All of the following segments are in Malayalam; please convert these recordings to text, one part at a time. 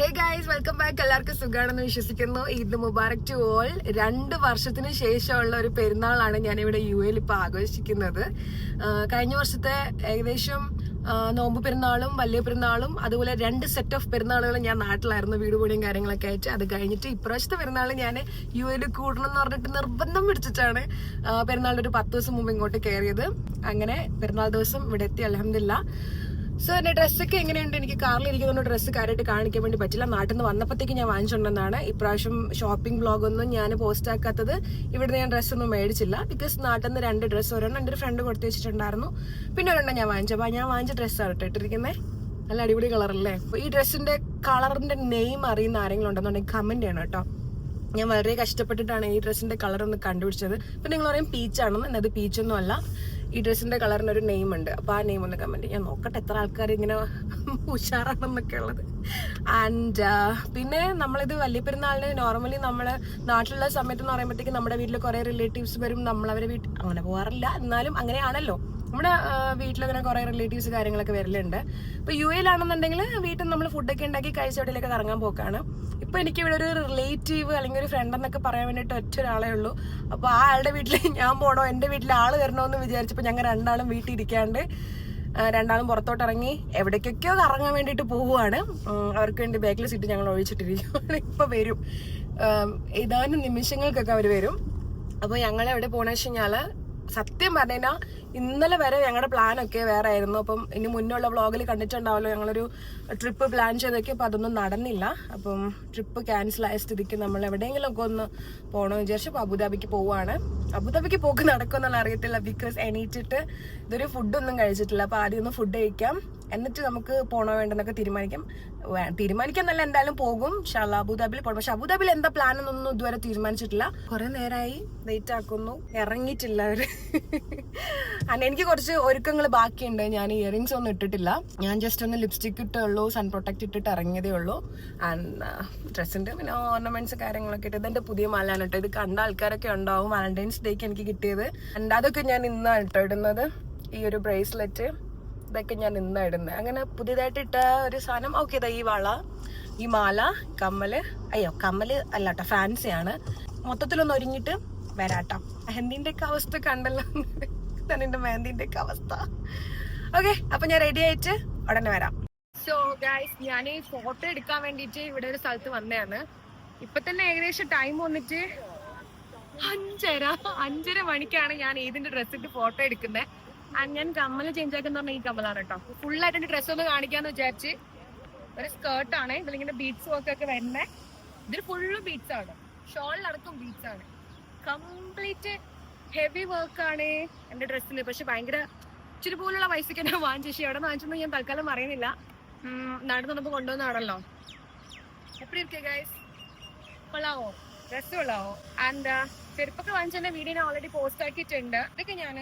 ഹേ ഗായ്സ് വെൽക്കം ബാക്ക് എല്ലാവർക്കും സുഖമാണെന്ന് വിശ്വസിക്കുന്നു. Eid Mubarak to all. രണ്ട് വർഷത്തിന് ശേഷമുള്ള ഒരു പെരുന്നാളാണ് ഞാൻ ഇവിടെ യു എയിൽ ഇപ്പോൾ ആഘോഷിക്കുന്നത്. കഴിഞ്ഞ വർഷത്തെ ഏകദേശം നോമ്പ് പെരുന്നാളും വലിയ പെരുന്നാളും അതുപോലെ രണ്ട് സെറ്റ് ഓഫ് പെരുന്നാളുകളും ഞാൻ നാട്ടിലായിരുന്നു വീട് പണിയും കാര്യങ്ങളൊക്കെ ആയിട്ട്. അത് കഴിഞ്ഞിട്ട് ഇപ്രാവശ്യത്തെ പെരുന്നാൾ ഞാൻ യു എയിൽ കൂടണം എന്ന് പറഞ്ഞിട്ട് നിർബന്ധം പിടിച്ചിട്ടാണ് പെരുന്നാളിന്റെ ഒരു പത്ത് ദിവസം മുമ്പ് ഇങ്ങോട്ട് കയറിയത്. അങ്ങനെ പെരുന്നാൾ ദിവസം ഇവിടെ എത്തി അലഹമില്ല സോ എന്റെ ഡ്രസ്സൊക്കെ എങ്ങനെയുണ്ട്? എനിക്ക് കാറിൽ ഇരിക്കുന്ന ഡ്രസ്സ് കാര്യമായിട്ട് കാണിക്കാൻ വേണ്ടി പറ്റില്ല. നാട്ടിൽ നിന്ന് വന്നപ്പോഴത്തേക്ക് ഞാൻ വാങ്ങിച്ചിട്ടുണ്ടെന്നാണ് ഇപ്രാവശ്യം ഷോപ്പിംഗ് ബ്ലോഗൊന്നും ഞാൻ പോസ്റ്റ് ആക്കാത്തത് ഇവിടെ ഞാൻ ഡ്രസ്സ് ഒന്നും മേടിച്ചില്ല. ബിക്കോസ് നാട്ടിൽ നിന്ന് രണ്ട് ഡ്രസ്സ് ഒരെണ്ണം എന്റെ ഒരു ഫ്രണ്ട് കൊടുത്തു വെച്ചിട്ടുണ്ടായിരുന്നു. പിന്നെ ഒരെണ്ണം ഞാൻ വാങ്ങിച്ചു. അപ്പോൾ ഞാൻ വാങ്ങിച്ച ഡ്രസ്സാണ് കേട്ടോ ഇട്ടിരിക്കുന്നത് നല്ല അടിപൊളി കളറല്ലേ ഈ ഡ്രസ്സിന്റെ കളറിന്റെ നെയിം അറിയുന്ന ആരെങ്കിലും ഉണ്ടെന്നുണ്ടെങ്കിൽ കമന്റ് ചെയ്യണം കേട്ടോ. ഞാൻ വളരെ കഷ്ടപ്പെട്ടിട്ടാണ് ഈ ഡ്രസ്സിന്റെ കളർ ഒന്ന് കണ്ടുപിടിച്ചത്. പിന്നെ നിങ്ങൾ പറയും പീച്ചാണെന്ന് എന്നത് പീച്ചൊന്നും അല്ല ഈ കളറിന് ഒരു നെയിം ഉണ്ട് അപ്പൊ ആ നെയിം ഒന്ന് ഞാൻ നോക്കട്ടെ എത്ര ആൾക്കാർ ഇങ്ങനെ ഉഷാറാണെന്നൊക്കെ ഉള്ളത്. ആൻഡ് പിന്നെ നമ്മളിത് വലിയ പെരുന്നാളിന് നോർമലി നമ്മൾ നാട്ടിലുള്ള സമയത്ത് എന്ന് പറയുമ്പോഴത്തേക്ക് നമ്മുടെ വീട്ടിൽ കുറെ റിലേറ്റീവ്സ് വരും. നമ്മൾ അവരെ വീട്ടിൽ അങ്ങനെ പോകാറില്ല എന്നാലും അങ്ങനെയാണല്ലോ. നമ്മുടെ വീട്ടിലങ്ങനെ കുറെ റിലേറ്റീവ്സ് കാര്യങ്ങളൊക്കെ വരലുണ്ട്. ഇപ്പൊ യു എയിലാണെന്നുണ്ടെങ്കിൽ വീട്ടിൽ നമ്മൾ ഫുഡൊക്കെ ഉണ്ടാക്കി കഴിച്ച എവിടെയൊക്കെ കറങ്ങാൻ പോക്കാണ്. ഇപ്പൊ എനിക്ക് ഇവിടെ ഒരു റിലേറ്റീവ് അല്ലെങ്കിൽ ഒരു ഫ്രണ്ട് എന്നൊക്കെ പറയാൻ വേണ്ടിയിട്ട് ഒറ്റ ഒരാളേ ഉള്ളൂ. അപ്പൊ ആ ആളുടെ വീട്ടിൽ ഞാൻ പോണോ എന്റെ വീട്ടിൽ ആൾ വരണോ എന്ന് വിചാരിച്ചപ്പോ ഞങ്ങൾ രണ്ടാളും വീട്ടിൽ ഇരിക്കാണ്ട് രണ്ടാളും പുറത്തോട്ട് ഇറങ്ങി എവിടേക്കൊക്കെയോ കറങ്ങാൻ വേണ്ടിയിട്ട് പോവുകയാണ്. അവർക്ക് വേണ്ടി ബാക്കിൽ സീറ്റ് ഞങ്ങൾ ഒഴിച്ചിട്ടിരിക്കുകയാണ് ഇപ്പം വരും. ഏതാനും നിമിഷങ്ങൾക്കൊക്കെ അവർ വരും. അപ്പോൾ ഞങ്ങൾ എവിടെ പോകണമെന്ന് വെച്ച് കഴിഞ്ഞാൽ സത്യം പറഞ്ഞാൽ ഇന്നലെ വരെ ഞങ്ങളുടെ പ്ലാൻ ഒക്കെ വേറെ ആയിരുന്നു അപ്പം ഇനി മുന്നുള്ള വ്ളോഗിൽ കണ്ടിട്ടുണ്ടാവല്ലോ ഞങ്ങളൊരു ട്രിപ്പ് പ്ലാൻ ചെയ്തൊക്കെ അപ്പം അതൊന്നും നടന്നില്ല. അപ്പം ട്രിപ്പ് ക്യാൻസൽ ആയ സ്ഥിതിക്ക് നമ്മൾ എവിടെയെങ്കിലും ഒക്കെ ഒന്ന് പോകണമെന്ന് വിചാരിച്ചു അപ്പോൾ അബുദാബിക്ക് പോവുകയാണ് അബുദാബിക്ക് പോക്ക് നടക്കുമെന്നുള്ള അറിയത്തില്ല ബിക്കോസ് എണീറ്റിട്ട് ഇതൊരു ഫുഡൊന്നും കഴിച്ചിട്ടില്ല. അപ്പോൾ ആദ്യം ഒന്ന് ഫുഡ് കഴിക്കാം. എന്നിട്ട് നമുക്ക് പോണോ വേണ്ടെന്നൊക്കെ തീരുമാനിക്കാം. തീരുമാനിക്കാൻ നല്ല എന്തായാലും പോകും. ഷാല അബുദാബിൽ പോകണം പക്ഷെ അബുദാബിൽ എന്താ പ്ലാൻ എന്നൊന്നും ഇതുവരെ തീരുമാനിച്ചിട്ടില്ല. കുറെ നേരമായി വെയിറ്റ് ആക്കുന്നു. ഇറങ്ങിയിട്ടില്ല അവർ. അല്ല എനിക്ക് കുറച്ച് ഒരുക്കങ്ങൾ ബാക്കിയുണ്ട്. ഞാൻ ഇയറിങ്സ് ഒന്നും ഇട്ടിട്ടില്ല. ഞാൻ ജസ്റ്റ് ഒന്ന് ലിപ്സ്റ്റിക് ഇട്ടേ ഉള്ളൂ സൺ പ്രൊട്ടക്ട് ഇട്ടിട്ട് ഇറങ്ങിയതേ ഉള്ളൂ. ആൻഡ് ഡ്രസ്സിന്റെ പിന്നെ ഓർണമെന്റ്സ് കാര്യങ്ങളൊക്കെ ഇട്ട്. ഇതെന്റെ പുതിയ മാലാണ് കേട്ടോ. ഇത് കണ്ട ആൾക്കാരൊക്കെ ഉണ്ടാവും വാലന്റൈൻസ് ഡേക്ക് എനിക്ക് കിട്ടിയത്. ആൻഡ് അതൊക്കെ ഞാൻ ഇന്നാണ് കേട്ടോ ഇടുന്നത്. ഈ ഒരു ബ്രേസ്ലെറ്റ് ഇതൊക്കെ ഞാൻ ഇന്നാണ് ഇടുന്നത്. അങ്ങനെ പുതിയതായിട്ട് ഇട്ട ഒരു സാധനം. ഓക്കെ ഇതാ ഈ വള ഈ മാല കമ്മൽ. അയ്യോ കമ്മൽ അല്ല കേട്ടോ ഫാൻസിയാണ് മൊത്തത്തിലൊന്ന് ഒരുങ്ങിട്ട് വരാട്ടോ എന്തിന്റെയൊക്കെ അവസ്ഥ കണ്ടല്ലോ. ഇതാണ് എന്റെ മെഹന്തിന്റെ ഒക്കെ അവസ്ഥ. ഓക്കെ അപ്പൊ ഞാൻ റെഡി ആയിട്ട് ഉടനെ വരാം. സോ ഗൈസ് ഞാൻ ഈ ഫോട്ടോ എടുക്കാൻ വേണ്ടിയിട്ട് ഇവിടെ ഒരു സ്ഥലത്ത് വന്നതാണ്. ഇപ്പൊ തന്നെ ഏകദേശം ടൈം വന്നിട്ട് അഞ്ചര അഞ്ചര മണിക്കാണ് ഞാൻ ഏതിന്റെ ഡ്രസ് ഇട്ട് ഫോട്ടോ എടുക്കുന്നത് ഞാൻ കമ്മൽ ചേഞ്ച് ആക്കുന്ന പറഞ്ഞ ഈ കമ്മലാണ് കേട്ടോ ഫുൾ ആയിട്ട് എന്റെ ഡ്രസ് ഒന്ന് കാണിക്കാന്ന് വിചാരിച്ച് ഒരു സ്കേർട്ടാണ് ഇതിലിങ്ങനെ ബീറ്റ്സ് വർക്ക് ഒക്കെ വരുന്നത് ഇതിൽ ഫുള്ള് ബീറ്റ്സ് ആണ്. ഷോളിലടക്കം ബീറ്റ്സ് ആണ്. കംപ്ലീറ്റ് ഹെവി വർക്കാണ് എന്റെ ഡ്രസ്സിന് പക്ഷെ ഭയങ്കര ഇച്ചിരി പോലുള്ള പൈസക്ക് ഞാൻ വാങ്ങിച്ചു എവിടെ വാങ്ങിച്ചു ഞാൻ തൽക്കാലം അറിയുന്നില്ല. നടന്നു നമുക്ക് കൊണ്ടുവന്നാണല്ലോ എപ്പടി ഇരിക്കേ ഗൈസ് കൊള്ളാവോ ഡ്രസ് കൊള്ളാവോ ആൻഡ് ചെരുപ്പൊക്കെ വാങ്ങിച്ചെന്നെ വീഡിയോ ഓൾറെഡി പോസ്റ്റ് ആക്കിയിട്ടുണ്ട്. ഇതൊക്കെ ഞാൻ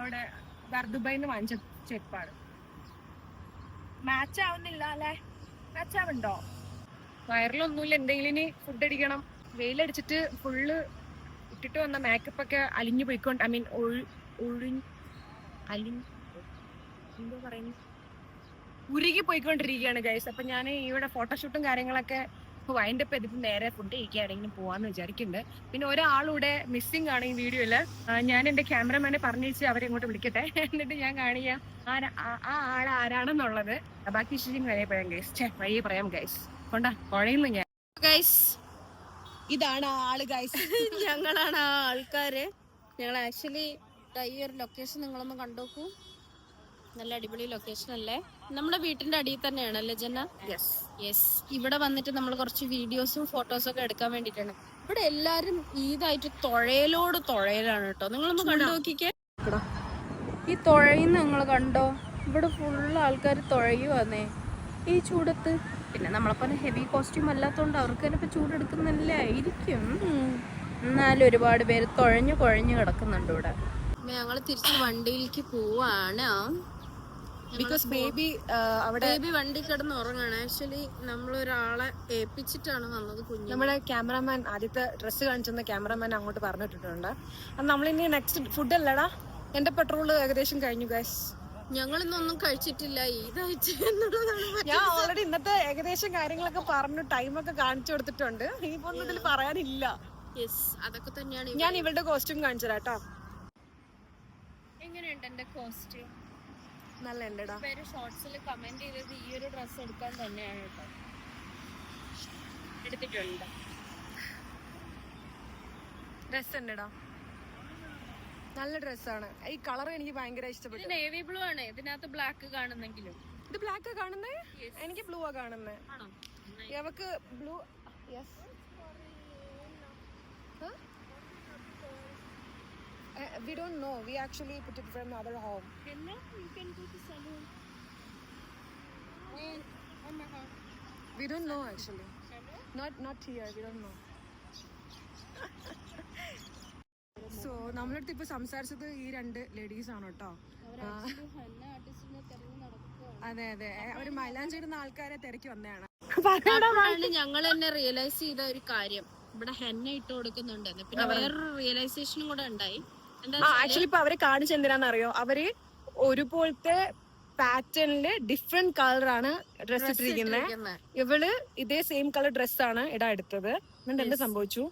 അവിടെ ദുബായിന്ന് വാങ്ങിച്ച ചെരുപ്പാണ്. മാച്ച് ആവുന്നില്ല അല്ലേ? മാച്ച് ആവുന്നുണ്ടോ? വയറിലൊന്നുമില്ല. എന്തെങ്കിലും ഇനി ഫുഡ് അടിക്കണം. വെയിലടിച്ചിട്ട് ഫുള്ള് ഇട്ടിട്ട് വന്ന മേക്കപ്പ് ഒക്കെ അലിഞ്ഞു പോയിക്കൊണ്ട് ഐ മീൻ ഒഴി അലിഞ്ഞ് എന്തോ പറയുന്നു? ഉരുകി പോയിക്കൊണ്ടിരിക്കുകയാണ് ഗൈസ് അപ്പൊ ഞാൻ ഇവിടെ ഫോട്ടോഷൂട്ടും കാര്യങ്ങളൊക്കെ വൈൻഡ് അപ്പ് ചെയ്തിട്ട് നേരെ ഫുഡ് കഴിക്കുകയാണെങ്കിലും പോവാന്ന് വിചാരിക്കുന്നുണ്ട് പിന്നെ ഒരാളൂടെ മിസ്സിംഗ് ആണ് ഈ വീഡിയോയിൽ ഞാൻ എന്റെ ക്യാമറമാനെ പറഞ്ഞേച്ച് അവരെ ഇങ്ങോട്ട് വിളിക്കട്ടെ. എന്നിട്ട് ഞാൻ കാണിക്കാം. ആ- ആൾ ആരാണെന്നുള്ളത്. ബാക്കി വഴിയെ പറയാം ഗൈസ് ഛേ വഴിയെ പറയാം ഗൈസ് കൊണ്ടാ കുഴയുന്നു ഞാൻ. ഗൈസ് ഇതാണ് ആൾ ഗൈസ് ഞങ്ങളാണ് ആ ആൾക്കാര്. ഞങ്ങൾ ആക്ച്വലി ഈ ഒരു ലൊക്കേഷൻ നിങ്ങളൊന്ന് കണ്ടോക്കൂ. നല്ല അടിപൊളി ലൊക്കേഷൻ അല്ലേ? നമ്മുടെ വീട്ടിന്റെ അടിയിൽ തന്നെയാണ് അല്ലേ ജന യെസ് യെസ് ഇവിടെ വന്നിട്ട് നമ്മൾ കുറച്ച് വീഡിയോസും ഫോട്ടോസും ഒക്കെ എടുക്കാൻ വേണ്ടിട്ടാണ് ഇവിടെ എല്ലാരും ഈതായിട്ട് തുഴയലോട് തുഴയലാണ് കേട്ടോ. നിങ്ങളൊന്ന് കണ്ടു നോക്കിക്കേ ഈ തുഴയുന്ന നിങ്ങൾ കണ്ടോ? ഇവിടെ ഫുള്ള് ആൾക്കാർ തുഴയുവാന്നേ. ഈ ചൂടത്ത് പിന്നെ നമ്മളെപ്പോലെ ഹെവി കോസ്റ്റ്യൂം അല്ലാത്തതുകൊണ്ട് അവർക്ക് തന്നെ ഇപ്പൊ ചൂടെടുക്കുന്നല്ലേ ആയിരിക്കും. എന്നാലും ഒരുപാട് പേര് തുഴഞ്ഞു കുഴഞ്ഞു കിടക്കുന്നുണ്ട് ഇവിടെ. ഞങ്ങൾ തിരിച്ച് വണ്ടിയിലേക്ക് പോവാണ്. ബിക്കോസ് ബേബി അവിടെ ബേബി വണ്ടി കിടന്ന് ഉറങ്ങാണ്. ആക്ച്വലി നമ്മൾ ഒരാളെ ഏൽപ്പിച്ചിട്ടാണ് വന്നത് കുഞ്ഞു നമ്മുടെ ക്യാമറമാൻ ആദ്യത്തെ ഡ്രസ്സ് കാണിച്ചെന്ന ക്യാമറമാൻ അങ്ങോട്ട് പറഞ്ഞിട്ടുണ്ട് അത് നമ്മളിനി നെക്സ്റ്റ് ഫുഡ് അല്ലടാ? എന്റെ പെട്രോൾ ഏകദേശം കഴിഞ്ഞു ഗൈസ് ഞങ്ങൾ ഇന്നൊന്നും കഴിച്ചിട്ടില്ല ഈദാഴ്ച എന്നുള്ളതാണ് ഞാൻ ഓൾറെഡി ഇന്നത്തെ ഏകദേശം കാര്യങ്ങളൊക്കെ പറഞ്ഞു ടൈമൊക്കെ കാണിച്ചു കൊടുത്തിട്ടുണ്ട്. ഇനിയിപ്പോ ഒന്നും ഇതിൽ പറയാനില്ല. യെസ് അതൊക്കെ തന്നെയാണ് ഞാൻ ഇവളുടെ കോസ്റ്റ്യൂം കാണിച്ചു തരാട്ടോ എങ്ങനെയുണ്ട് എന്റെ കോസ്റ്റ്യൂം നല്ല ഉണ്ടടാ പേര് ഷോർട്സിൽ കമന്റ് ചെയ്തത് ഈ ഒരു ഡ്രസ്സ് എടുക്കാൻ തന്നെയാണ് കേട്ടോ. എടുത്തിട്ടുണ്ട്. ഡ്രസ് ഉണ്ടടാ നല്ല ഡ്രസ്സാണ്. ഈ കളർ എനിക്ക് ഭയങ്കര ഇഷ്ടപ്പെട്ടു. നേവി ബ്ലൂ ആണ്. ഇതിനകത്ത് ബ്ലാക്ക് കാണുന്നെങ്കിലും. ഇത് ബ്ലാക്ക് കാണുന്നേ? എനിക്ക് ബ്ലൂ ആ കാണുന്നേ. അവക്ക് blue yes we don't know we actually put it from other home we you know actually to not here we my god. We don't know actually not not here we don't know so നമ്മളടുത്ത് ഇപ്പൊ സംസാരിച്ചത് ഈ രണ്ട് ലേഡീസ് ആണ് കേട്ടോ. അതെ അതെ. അവർ മൈലാഞ്ചിടുന്ന ആൾക്കാരെ തിരക്കി വന്നതാണ്. ഞങ്ങൾ തന്നെ റിയലൈസ് ചെയ്ത ഒരു കാര്യം. ഇവിടെ ഹെന്ന ഇട്ട് കൊടുക്കുന്നുണ്ടെന്ന് പിന്നെ വേറൊരു റിയലൈസേഷനും കൂടെ ഉണ്ടായി. ആക്ച്വലി ഇപ്പൊ അവരെ കാണിച്ചെന്തിനാന്നറിയോ അവർ ഒരുപോലത്തെ പാറ്റേണിൽ ഡിഫറെന്റ് കളറാണ് ഡ്രസ് ഇട്ടിരിക്കുന്നത് ഇട്ടിരിക്കുന്നെ. ഇവൾ ഇതേ സെയിം കളർ ഡ്രസ്സാണ് ഇടാ എടുത്തത്. എന്നിട്ട് എന്ത് സംഭവിച്ചു?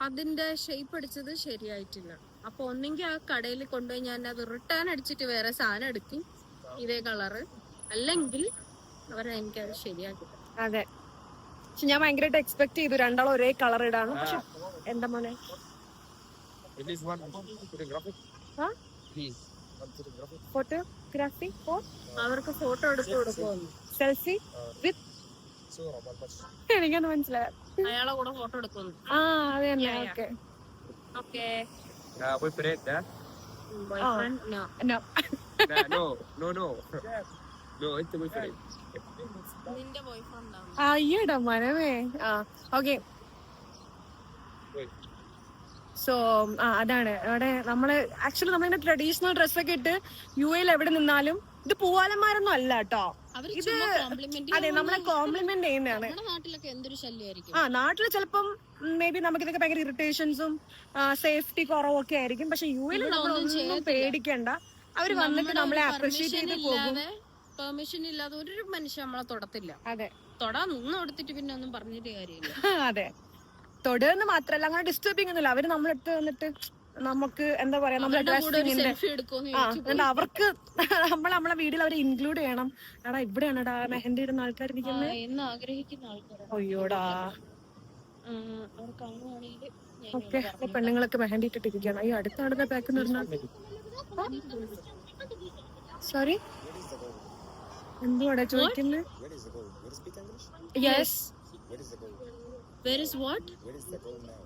അതിന്റെ ഷേപ്പ് അടിച്ചത് ശരിയായിട്ടില്ല. അപ്പൊ ഒന്നെങ്കിൽ ആ കടയിൽ കൊണ്ടുപോയി ഞാൻ അത് റിട്ടേൺ അടിച്ചിട്ട് വേറെ സാധനം എടുക്കും ഇതേ കളറ് അല്ലെങ്കിൽ അവരെ എനിക്ക് അത് ശരിയാക്കി അതെ. പക്ഷെ ഞാൻ ഭയങ്കരമായിട്ട് എക്സ്പെക്ട് ചെയ്തു രണ്ടാളും ഒരേ കളർ ഇടാണ് പക്ഷെ എന്താ മോനെ. ഫോട്ടോഗ്രാഫി അവർക്ക് ഫോട്ടോ എടുത്ത് കൊടുക്കും സെൽഫി വിത്ത് മനസ്സിലായി. അയാളെ കൂടെ ഫോട്ടോ എടുക്കുന്നു ആ അതെ തന്നെ Yeah, yeah. Okay okay boyfriend, huh? Boyfriend no Nah, no, no, no. no, it's the boyfriend. നിന്റെ ബോയ്ഫ്രണ്ട് അയ്യടാ മനമേ. ആ ഓക്കെ സോ ആ അതാണ്. അവിടെ നമ്മൾ ആക്ച്വലി നമ്മളിങ്ങനെ ട്രഡീഷണൽ ഡ്രസ്സൊക്കെ ഇട്ട് യു എയിൽ എവിടെ നിന്നാലും ഇത് പൂവാലന്മാരൊന്നും അല്ല കേട്ടോ. ഇത് അതെ നമ്മളെ കോംപ്ലിമെന്റ് ചെയ്യുന്നതാണ്. നാട്ടിലൊക്കെ എന്തൊരു ശല്യമായിരിക്കും? ആ നാട്ടിൽ ചിലപ്പം മേ ബി നമുക്ക് ഇതൊക്കെ ഭയങ്കര ഇറിറ്റേഷൻസും സേഫ്റ്റി കുറവൊക്കെ ആയിരിക്കും. പക്ഷെ യു എൽ നമ്മളൊന്നും പേടിക്കണ്ട. അവർ വന്നിട്ട് നമ്മളെ അപ്രീഷിയേറ്റ് ചെയ്ത് പോകും. പെർമിഷൻ ഇല്ലാതെ ഒരു മനുഷ്യൻ നമ്മളെ തൊടത്തില്ല. അതെ. തൊടാൻ നിന്ന് കൊടുത്തിട്ട് പിന്നെ ഒന്നും പറഞ്ഞിട്ട് കാര്യമില്ല. അതെ. തൊടുക മാത്രല്ല അങ്ങനെ ഡിസ്റ്റർബിങ് ഒന്നുമില്ല. അവർ നമ്മളെടുത്ത് വന്നിട്ട് നമുക്ക് എന്താ പറയാ നമ്മുടെ ഡ്രസ്സിങ്ങിന്റെ ആ എന്നിട്ട് അവർക്ക് നമ്മൾ നമ്മളെ വീട്ടിൽ അവരെ ഇൻക്ലൂഡ് ചെയ്യണം. എടാ ഇവിടെയാണെടാ മെഹന്തി ഇടുന്ന ആൾക്കാർ ഇരിക്കുന്നത് അയ്യോടാ. ഓക്കെ പെണ്ണുങ്ങളൊക്കെ മെഹന്തി ഇട്ടിട്ടിരിക്കണം ഈ അടുത്ത അടുത്ത പാക്ക് സോറി എന്തുവാടാ ചോദിക്കുന്നത്? Yes Where is the goal? Where is what? Where is the goal now?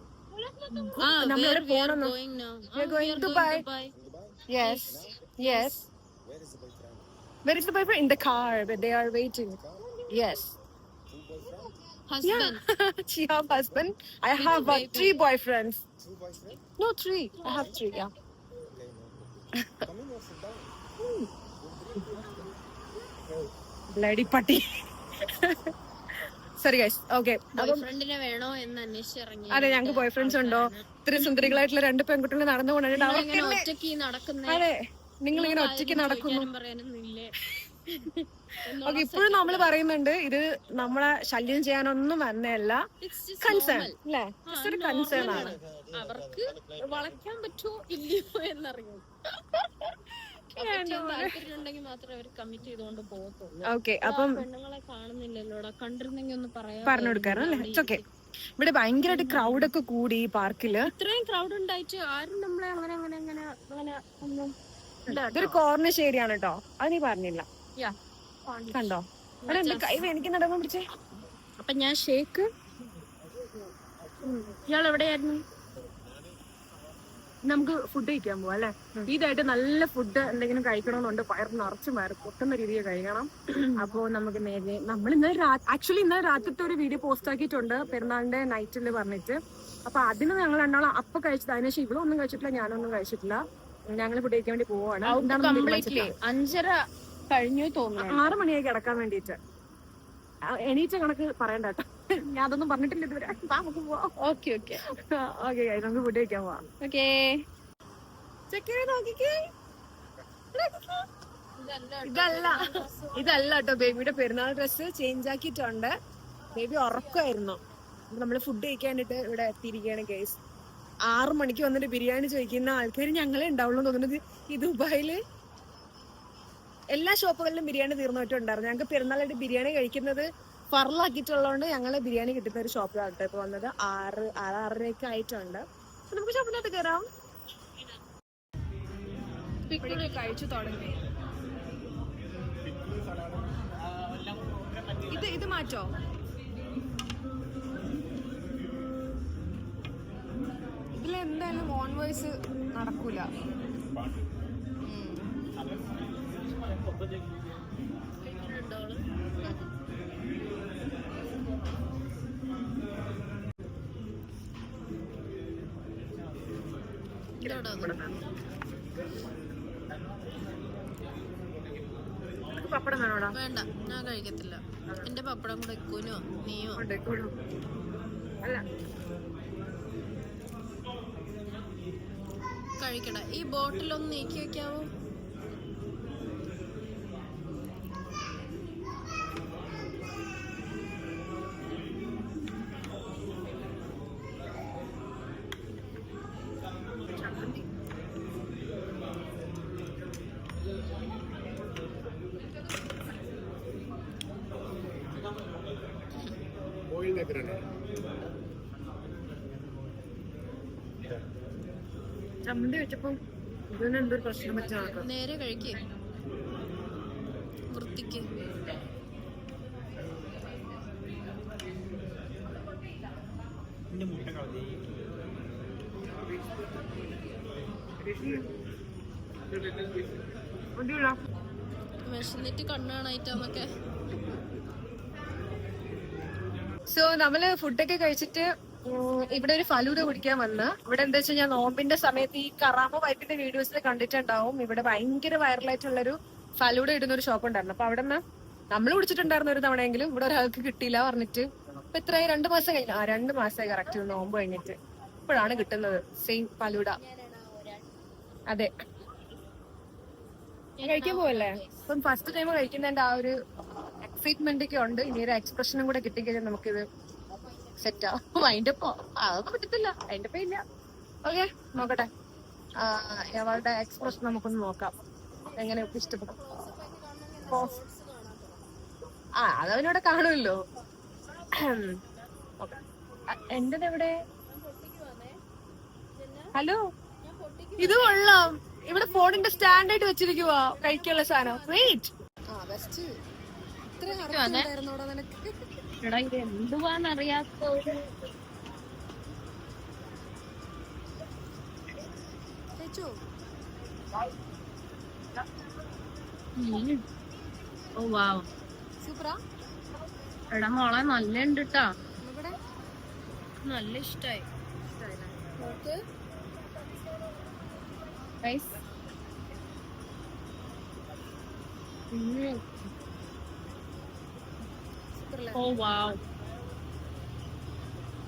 Ah, we are ah, going to bye Yes, yes. Where is the boyfriend? In the car, but they are waiting. Yes. Husband. Yeah. she have husband. I have uh, three boyfriends. Two boyfriends? No, three. I have three, yeah. Hmm. Lady party. Sorry guys okay അതെ ഞങ്ങൾക്ക് ബോയ് ഫ്രണ്ട്സ് ഉണ്ടോ? ഇത്ര സുന്ദരികളായിട്ടുള്ള രണ്ട് പെൺകുട്ടികൾ നടന്നു നടക്കുന്ന? അതെ. നിങ്ങൾ ഇങ്ങനെ ഒറ്റയ്ക്ക് നടക്കുന്നു. ഓക്കെ ഇപ്പോഴും നമ്മൾ പറയുന്നുണ്ട് ഇത് നമ്മളെ ശല്യം ചെയ്യാനൊന്നും വന്നതല്ല. കൺസേൺ അല്ലേ ഒരു കൺസേൺ ആണ്. അവർക്ക് വളയ്ക്കാൻ പറ്റുമോ ഇല്ലയോ എന്നറിയാം. മാത്രമേ അവർ കമ്മിറ്റ് ചെയ്തുകൊണ്ട് പോകത്തുള്ളൂ. ഓക്കെ അപ്പം പെണ്ണുങ്ങളെ കാണുന്നില്ലല്ലോടാ. കണ്ടിരുന്നെങ്കിൽ ഒന്ന് പറയാം. പറഞ്ഞു കൊടുക്കാറല്ലേ ഓക്കെ ഇവിടെ ഭയങ്കരമായിട്ട് ക്രൗഡ് ഒക്കെ കൂടി ഈ പാർക്കിൽ ഇത്രയും ക്രൗഡ് ഉണ്ടായിട്ട് ആരും നമ്മളെ അങ്ങനെ അങ്ങനെ അങ്ങനെ അങ്ങനെ ഒന്നും ഇതൊരു കോർണർ ശരിയാണ് കേട്ടോ അത് നീ പറഞ്ഞില്ല. കണ്ടോ? അവിടെ എന്റെ കൈ എനിക്ക് നടക്കാൻ പിടിച്ചേ? അപ്പൊ ഞാൻ ഷേക്ക് ഇയാൾ എവിടെയായിരുന്നു? നമുക്ക് ഫുഡ് കഴിക്കാൻ പോവാം അല്ലെ? ഇതായിട്ട് നല്ല ഫുഡ് എന്തെങ്കിലും കഴിക്കണമെന്നുണ്ട് പയർ നിറച്ച് പയർ പൊട്ടുന്ന രീതിയിൽ കഴിക്കണം. അപ്പോ നമുക്ക് നേരെ നമ്മൾ ഇന്നലെ ആക്ച്വലി ഇന്നലെ രാത്രിത്തെ ഒരു വീഡിയോ പോസ്റ്റ് ആക്കിയിട്ടുണ്ട് പെരുന്നാളിന്റെ നൈറ്റിൽ പറഞ്ഞിട്ട്. അപ്പൊ അതിന് ഞങ്ങൾ രണ്ടാളും അപ്പൊ കഴിച്ചത് അതിനുശേഷം ഒന്നും കഴിച്ചിട്ടില്ല ഞാനൊന്നും കഴിച്ചിട്ടില്ല. ഞങ്ങൾ ഫുഡ് കഴിക്കാൻ വേണ്ടി പോവാണ്. അഞ്ചര കഴിഞ്ഞു തോന്നുന്നു. ആറ് മണിയായി കിടക്കാൻ വേണ്ടിയിട്ട്. എണീറ്റ കണക്ക് പറയണ്ട കേട്ടോ. ഞാൻ അതൊന്നും പറഞ്ഞിട്ടില്ല ഇതുവരെ. നമുക്ക് പോവാം. Okay okay. ഓക്കെ നമുക്ക് ഫുഡ് കഴിക്കാൻ പോവാം. ഓക്കേ. ഇതല്ല ഇതല്ല കേട്ടോ ബേബിയുടെ പെരുന്നാൾ ഡ്രസ്സ് ചേഞ്ച് ആക്കിയിട്ടുണ്ട്. ബേബി ഉറക്കായിരുന്നു നമ്മൾ ഫുഡ് കഴിക്കാനായിട്ട് ഇവിടെ എത്തിയിരിക്കുകയാണ് കേസ് ആറു മണിക്ക് വന്നിട്ട് ബിരിയാണി ചോദിക്കുന്ന ആൾക്കാർ ഞങ്ങളെ ഉണ്ടാവുള്ളൂ തോന്നുന്നത് ഈ ദുബായിൽ. എല്ലാ ഷോപ്പുകളിലും ബിരിയാണി തീർന്നിട്ടുണ്ടായിരുന്നു ഞങ്ങൾക്ക് പെരുന്നാളായിട്ട് ബിരിയാണി കഴിക്കുന്നത് ഫറലാക്കിയിട്ടുള്ളതുകൊണ്ട് ഞങ്ങൾ ബിരിയാണി കിട്ടുന്ന ഒരു ഷോപ്പിലാണ് കേട്ടോ ഇപ്പൊ വന്നത്. ആറ് ആറ് ആറരയൊക്കെ ആയിട്ടുണ്ട്. അപ്പൊ നമുക്ക് ഷോപ്പിനകത്ത് കയറാം കഴിച്ചു തുടങ്ങി. ഇത് ഇത് മാറ്റോ? ഇതിൽ എന്തായാലും ഓൺ വോയിസ് നടക്കൂല നിനക്ക് പപ്പടം വേണോടാ? വേണ്ട ഞാൻ കഴിക്കത്തില്ല. എന്റെ പപ്പടം കൂടെ എക്കൂനോ നീയോ? അല്ല. കഴിക്കട. ഈ ബോട്ടിലൊന്ന് നീക്കി വെക്കാവോ? ചമ്മന്തി വെച്ചപ്പം ഇതിന് എന്തൊരു പ്രശ്നം വെച്ചാൽ നേരെ കഴിക്കേ വൃത്തിക്ക്. വിശന്നിട്ട് സോ നമ്മൾ ഫുഡൊക്കെ കഴിച്ചിട്ട് ഇവിടെ ഒരു ഫലൂഡ കുടിക്കാൻ വന്ന്. ഇവിടെ എന്താ വെച്ചാൽ നോമ്പിന്റെ സമയത്ത് ഈ കറാമ വൈപ്പിന്റെ വീഡിയോസിൽ കണ്ടിട്ടുണ്ടാവും. ഇവിടെ ഭയങ്കര വൈറലായിട്ടുള്ളൊരു ഫലൂഡ ഇടുന്ന ഒരു ഷോപ്പ് ഉണ്ടായിരുന്നു. അപ്പൊ അവിടെ നിന്ന് നമ്മൾ കുടിച്ചിട്ടുണ്ടായിരുന്നു ഒരു തവണയെങ്കിലും ഇവിടെ ഒരാൾക്ക് കിട്ടിയില്ല പറഞ്ഞിട്ട്. ഇപ്പൊ എത്രയായി രണ്ടു മാസം കഴിഞ്ഞു. ആ രണ്ട് മാസമായി കറക്റ്റ് നോമ്പ് കഴിഞ്ഞിട്ട്. ഇപ്പോഴാണ് കിട്ടുന്നത്. സെയിം ഫലൂഡ അതെ. കഴിക്കാൻ പോവല്ലേ? ഇപ്പം ഫസ്റ്റ് ടൈം കഴിക്കുന്നതിന്റെ ആ ഒരു എക്സൈറ്റ്മെന്റ് ഒക്കെ ഉണ്ട്. ഇനി ഒരു എക്സ്പ്രഷനും കൂടെ കിട്ടിക്കഴിഞ്ഞാൽ നമുക്കിത് സെറ്റാ അതിന്റെ പോ അതൊന്നും പറ്റത്തില്ല. അതിന്റെ ഇല്ല. ഓക്കെ നോക്കട്ടെ. അവളുടെ എക്സ്പ്രഷൻ നമുക്കൊന്ന് നോക്കാം. എങ്ങനെ ഇഷ്ടപ്പെടും. ആ അതവനോടെ കാണുമല്ലോ. എന്റെ എന്റേത് എവിടെ? ഹലോ? ഇത് കൊള്ളാം. ഇവിടെ ഫോണിന്റെ സ്റ്റാൻഡ് ആയിട്ട് വെച്ചിരിക്കുവാ. കഴിക്കാനുള്ള സാധനം. വെയിറ്റ് ആ ബെസ്റ്റ് ഇത്ര നിനക്ക്? എടാ ഇത് എന്തുവാന്നറിയാത്ത ഒരു ഓ വാവ്. സൂപ്പറാ? എടാ മോളെ നല്ല ഉണ്ട് കേട്ടാ നല്ല ഇഷ്ടായി. സൂപ്പറല്ലേ ഓ വാവ്.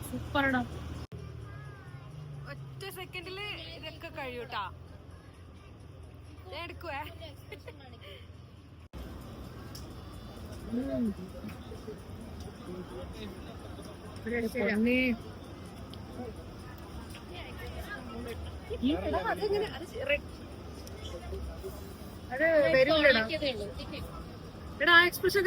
സൂപ്പർടാ. ഒറ്റ സെക്കൻഡിൽ ഇതൊക്കെ കഴിയൂട്ടാ. ഞാൻ എടുക്കുവേ. എടാ, അതെങ്ങനെ? അത് re- അത് വരൂലടാ. എടാ ആ എക്സ്പ്രഷൻ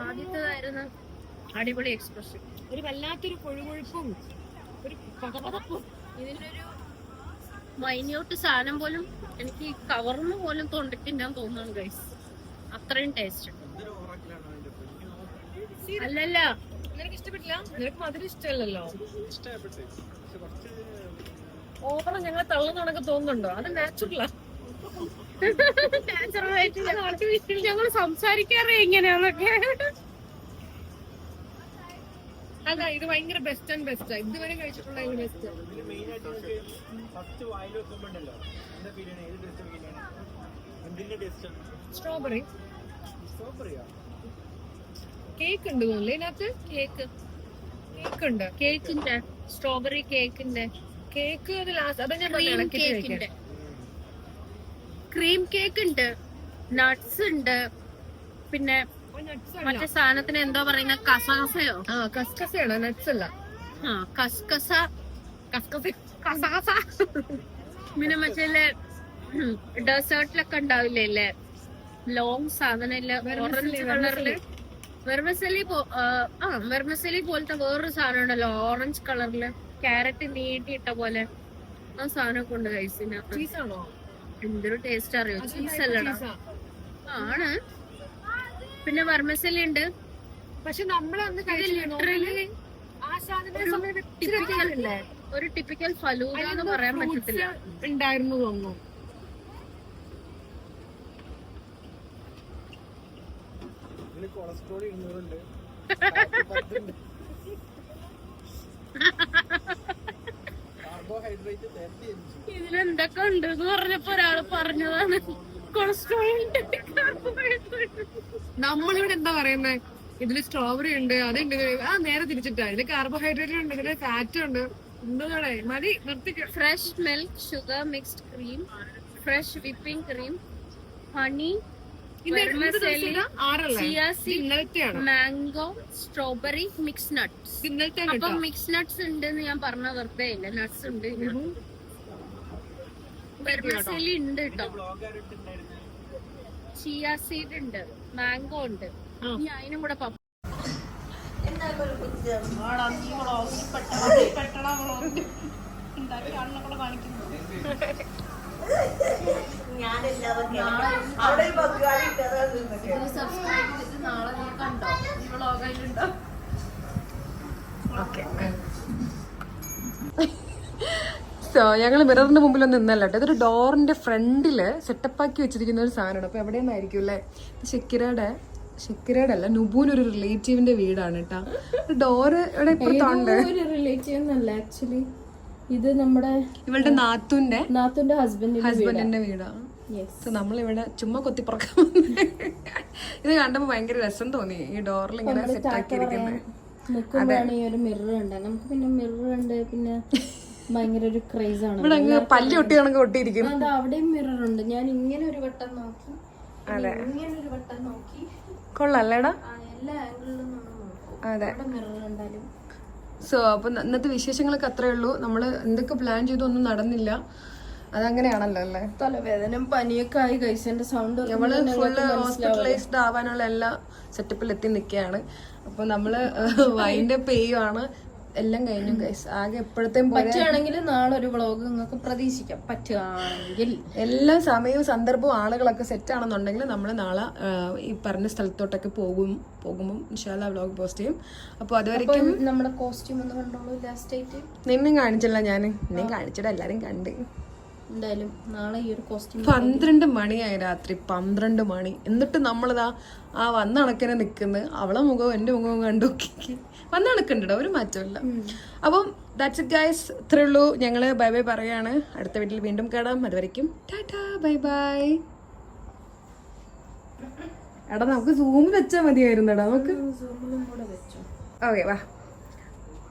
ആദ്യത്തേതായിരുന്നു അടിപൊളി എക്സ്പ്രഷൻ ഒരു വല്ലാത്തൊരു കൊഴുകൊഴുപ്പും ഒരു പതപതപ്പും ഇതിനൊരു മൈന്യൂട്ട് സാധനം പോലും എനിക്ക് കവർന്ന് പോലും തൊണ്ടിട്ടില്ലാന്ന് തോന്നുന്നു ഗൈസ് അത്രയും ടേസ്റ്റ് അല്ലല്ല. നിനക്ക് ഇഷ്ടപ്പെട്ടില്ല നിനക്ക് മധുരം ഇഷ്ടമല്ലല്ലോ. ഓവറ ഞങ്ങളെ തള്ളുന്നതൊക്കെ തോന്നുന്നുണ്ടോ? അത് നാച്ചുറലാ നാച്ചുറലായിട്ട് ഞങ്ങൾ സംസാരിക്കാറേ ഇങ്ങനെയാന്നൊക്കെ. അല്ല ഇത് ഭയങ്കര ബെസ്റ്റ് ആൻഡ് ബെസ്റ്റ് ഇതുവരെ കഴിച്ചിട്ടുള്ള ബെസ്റ്റ് ഫസ്റ്റ് വായിൽ കേക്ക് ഉണ്ട് തോന്നുന്നു. ഇതിനകത്ത് കേക്ക്. കേക്ക് ഉണ്ട് കേക്കിന്റെ. സ്ട്രോബെറി കേക്കിന്റെ. കേക്ക് അത് ലാസ്റ്റ് അതാ ഞാൻ ക്രീം പറഞ്ഞത് കേക്കിന്റെ. ക്രീം കേക്ക് ഉണ്ട്. നട്ട്സ് ഉണ്ട്? പിന്നെ മറ്റേ സാധനത്തിന് എന്തോ പറയുന്ന കസകസയോ? ആ കസ്കസയാണ്? നട്ട്സ് അല്ല ആ കസ്കസ. കസ്കസ. കസകസ. പിന്നെ മറ്റേ ഡെസേർട്ടിലൊക്കെ ഉണ്ടാവില്ലേ ലോങ് സാധനം ഇല്ല? ഓറഞ്ച് കളറിൽ വെർമസലി ആ വെർമസലി പോലത്തെ വേറൊരു സാധനം ഉണ്ടല്ലോ. ഓറഞ്ച് കളറിൽ ക്യാരറ്റ് നീട്ടിയിട്ട പോലെ ആ സാധനം കൊണ്ട് കഴിച്ചിന് എന്തൊരു ടേസ്റ്റ് അറിയോ? ചീസ് അല്ലടാ. ആണ്. പിന്നെ വെർമസലി ഉണ്ട്. പക്ഷെ നമ്മളന്ന് ലിറ്ററലി ഒരു ടിപ്പിക്കൽ ഫലൂദ എന്ന് പറയാൻ പറ്റത്തില്ല. ഉണ്ടായിരുന്നു തോന്നുന്നു. ഇതിൽ കൊളസ്ട്രോൾ ഇരുന്നൂറുണ്ട്. ഇതിലെന്തൊക്കെ ഉണ്ട് എന്ന് പറഞ്ഞപ്പോ ഒരാൾ പറഞ്ഞതാണ്. കൊളസ്ട്രോൾ. നമ്മളിവിടെ എന്താ പറയുന്നത് ഇതിൽ സ്ട്രോബെറി ഉണ്ട് അതുണ്ട് ആ നേരെ തിരിച്ചിട്ടാ. ഇതിൽ കാർബോഹൈഡ്രേറ്റ് ഉണ്ട് ഇതിൽ ഫാറ്റ് ഉണ്ട്. എന്താണ് മതി നിർത്തിക്ക fresh milk sugar mixed cream fresh whipping cream honey mango strawberry mix nuts. അപ്പൊ മിക്സ് നട്ട്സ് ഉണ്ട് എന്ന് ഞാൻ പറഞ്ഞ വെറുതെ ഇല്ല നട്ട്സ് ഉണ്ട് വെർമസലി ഉണ്ട് കേട്ടോ. ചിയാ സീഡ് ഉണ്ട് മാംഗോ ഉണ്ട്. ഇനി അതിനും കൂടെ പപ്പ സോ ഞങ്ങൾ മിററിന്റെ മുമ്പിൽ ഒന്നും നിന്നല്ല കേട്ടോ. ഇതൊരു ഡോറിന്റെ ഫ്രണ്ടിൽ സെറ്റപ്പ് ആക്കി വെച്ചിരിക്കുന്ന ഒരു സാധനമാണ്. അപ്പൊ എവിടെയെന്നായിരിക്കും അല്ലേ? ശക്കിരയുടെ ഷെക്കിരയുടെ അല്ല നുബൂൻ ഒരു റിലേറ്റീവിന്റെ വീടാണ് കേട്ടോ. ഡോറ് ഇവിടെ ഇപ്പുറത്തുണ്ട്. ഒരു റിലേറ്റീവ് എന്നല്ല ആക്ച്വലി ഇത് നമ്മുടെ ഇവളുടെ നാത്തുന്റെ നാത്തുന്റെ ഹസ്ബൻഡിന്റെ ഹസ്ബൻഡിന്റെ വീടാണ് സോ നമ്മളിവിടെ ചുമ്മാ കൊത്തിപ്പുറക്കാൻ ഇത് കണ്ടപ്പോ ഭയങ്കര രസം തോന്നി. ഈ ഡോറിൽ ഇങ്ങനെ സെറ്റ് ആക്കിയിരിക്കുന്നത് ഇവിടെ അങ്ങ് പല്ല് ഒട്ടി കണക്ക് ഒട്ടിയിരിക്കും അവിടെയും മിറർ ഉണ്ട്. ഞാൻ ഇങ്ങനെ ഒരു വട്ടം നോക്കി. അതെ. ഇങ്ങനെ ഒരു വട്ടം നോക്കി. എല്ലാ ആംഗിളിലും അതെ. അവിടെ മിറർ ഉണ്ടാലും സോ അപ്പൊ ഇന്നത്തെ വിശേഷങ്ങളൊക്കെ അത്രേ ഉള്ളൂ. നമ്മൾ എന്തൊക്കെ പ്ലാൻ ചെയ്തു ഒന്നും നടന്നില്ല. അതങ്ങനെയാണല്ലോ അല്ലേ? തലവേദന പനിയൊക്കെ ആയി കഴിച്ചതിന്റെ സൗണ്ട് നമ്മൾ ഫുള്ള് ഹോസ്പിറ്റലൈസ്ഡ് ആവാനുള്ള എല്ലാ സെറ്റപ്പിൽ എത്തി നിൽക്കുകയാണ് അപ്പൊ നമ്മൾ വൈൻഡ് അപ്പ് ചെയ്യുവാണ് എല്ലാം കഴിഞ്ഞു ഗൈസ് ആകെ എപ്പോഴത്തെയും പോലെ പറ്റുകയാണെങ്കിൽ നാളെ ഒരു വ്ളോഗ് നിങ്ങൾക്ക് പ്രതീക്ഷിക്കാം. പറ്റുകയാണെങ്കിൽ എല്ലാ സമയവും സന്ദർഭവും ആളുകളൊക്കെ സെറ്റ് ആണെന്നുണ്ടെങ്കിൽ നമ്മൾ നാളെ ഈ പറഞ്ഞ സ്ഥലത്തോട്ടൊക്കെ പോകും. പോകുമ്പോൾ ഇൻഷാല്ല വ്ളോഗ് പോസ്റ്റ് ചെയ്യും. അപ്പോൾ അതുവരെയ്ക്കും നമ്മുടെ കോസ്റ്റ്യൂം ഒന്ന് കണ്ടോളൂ ലാസ്റ്റ് ആയിട്ട്. നിന്നും കാണിച്ചല്ല ഞാൻ നിന്നെയും കാണിച്ചിട്ട് എല്ലാരും കണ്ട്. എന്തായാലും നാളെ ഈ ഒരു കോസ്റ്റ്യൂം പന്ത്രണ്ട് മണിയായി രാത്രി പന്ത്രണ്ട് മണി. എന്നിട്ട് നമ്മളിതാ ആ വന്ന കണക്കിനെ നിൽക്കുന്നു അവളെ മുഖവും എന്റെ മുഖവും കണ്ടു വന്ന കണക്കുണ്ടോ ഒരു മാറ്റമില്ല അപ്പം ദാറ്റ്സ് ഇറ്റ് ഗൈസ് ഇത്രേ ഉള്ളൂ. ഞങ്ങൾ ബൈ ബൈ പറയാണ്. അടുത്ത വീട്ടിൽ വീണ്ടും കാണാം അതുവരയ്ക്കും ടാറ്റാ ബൈ ബൈ എടാ നമുക്ക് സൂം വെച്ചാൽ മതിയായിരുന്നു എടാ നമുക്ക് ഓക്കെ വാ.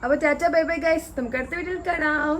അപ്പോൾ ടാറ്റാ ബൈ ബൈ ഗൈസ് നമുക്ക് അടുത്ത വീട്ടിൽ കാണാം